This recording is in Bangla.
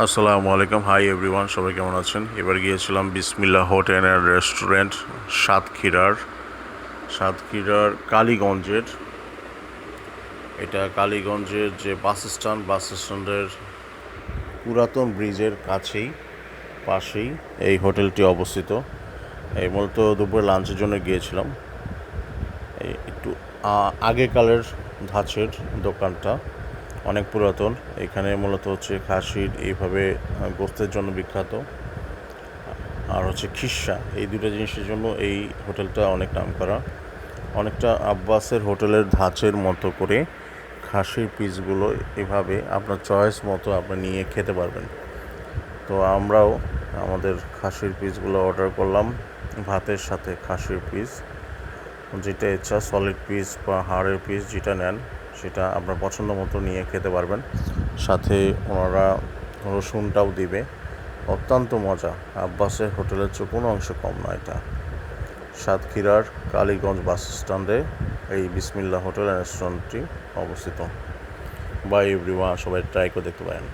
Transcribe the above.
আসসালামু আলাইকুম। হাই এভরিওয়ান সবাই কেমন আছেন? এবার গিয়েছিলাম বিসমিল্লা হোটেল অ্যান্ড রেস্টুরেন্ট সাতক্ষীরার সাতক্ষীরার কালীগঞ্জের। এটা কালীগঞ্জের যে বাস স্ট্যান্ড, বাস স্ট্যান্ডের পুরাতন ব্রিজের কাছেই, পাশেই এই হোটেলটি অবস্থিত। এই মূলত দুপুরে লাঞ্চের জন্য গিয়েছিলাম। একটু আগেকালের ধাঁচের দোকানটা। অনেক পুরাতন। এখানে মূলত হচ্ছে খাসির এইভাবে গোস্তের জন্য বিখ্যাত। আর হচ্ছে খিসা, এই দুটো জিনিসের জন্য এই হোটেলটা অনেক নাম করা অনেকটা আব্বাসের হোটেলের ধাঁচের মতো করে খাসির পিসগুলো এভাবে আপনার চয়েস মতো আপনি নিয়ে খেতে পারবেন। তো আমরাও আমাদের খাসির পিসগুলো অর্ডার করলাম ভাতের সাথে খাসির পিস। যেটা ইচ্ছা সলিড পিস বা হাড়ের পিস যেটা নেন সেটা আপনার পছন্দ মতো নিয়ে খেতে পারবেন। সাথে ওনারা রসুনটাও দিবে। অত্যন্ত মজা। আব্বাসের হোটেলের চেয়ে কোনো অংশ কম নয় এটা। সাতক্ষীরার কালীগঞ্জ বাস স্ট্যান্ডে এই বিসমিল্লা হোটেল অ্যান্ড রেস্টুরেন্টটি অবস্থিত। বাই এভরিওয়ান সবাই ট্রাই করে দেখতে পারেন।